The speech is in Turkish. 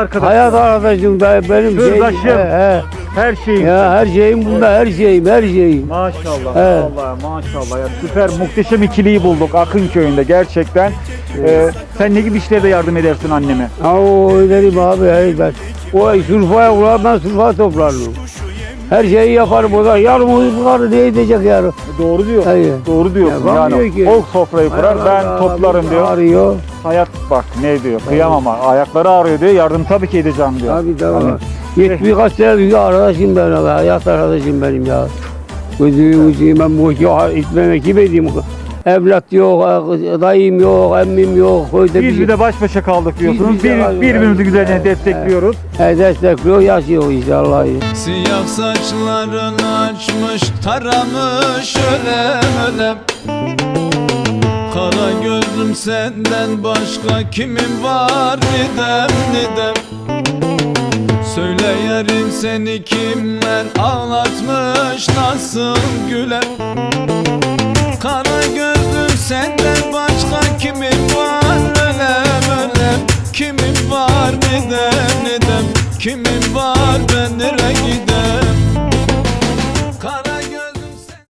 arkadaş. Hayat arkadaşım da benim şeyim. Sırdaşım. He, he. Her şeyim. Ya her şeyim bunda her şeyim her şeyim. Maşallah, vallahi maşallah ya süper muhteşem ikiliyi bulduk Akın köyünde gerçekten. Ee, sen ne gibi işlerde yardım edersin anneme? Ha o öderim abi hey ben. O sürfaya uğrar ben sürfa toplarım. Her şeyi yaparım o da yarım uykuları ne edecek yarın. Doğru diyor. Hayır. Doğru diyorsun Ya, yani. ki. O sofrayı kurar ben toplarım diyor. Ağrıyor. Hayat bak ne diyor kıyamam ama ayakları ağrıyor diyor yardım tabii ki edeceğim diyor. Abi tamam. Hani- Yetmiş kaç sene büyük arkadaşım ben. Hayat arkadaşım benim ya. Gözü gözü ben bu itmeme kim edeyim? Evlat yok, dayım yok, emmim yok. Köyde Biz bir de baş başa kaldık diyorsunuz. Biz bir birbirimizi güzelce Evet, destekliyoruz. He, destekliyor, yaşıyor inşallah. Siyah saçlarını açmış taramış ölem ölem Kara gözlüm senden başka kimin var nidem nidem Söyle yarim seni kimler ağlatmış nasıl güler senden başka kimin var? Ölem ölem. Kimin var nidem nidem Kimin var? Ben nereye gidem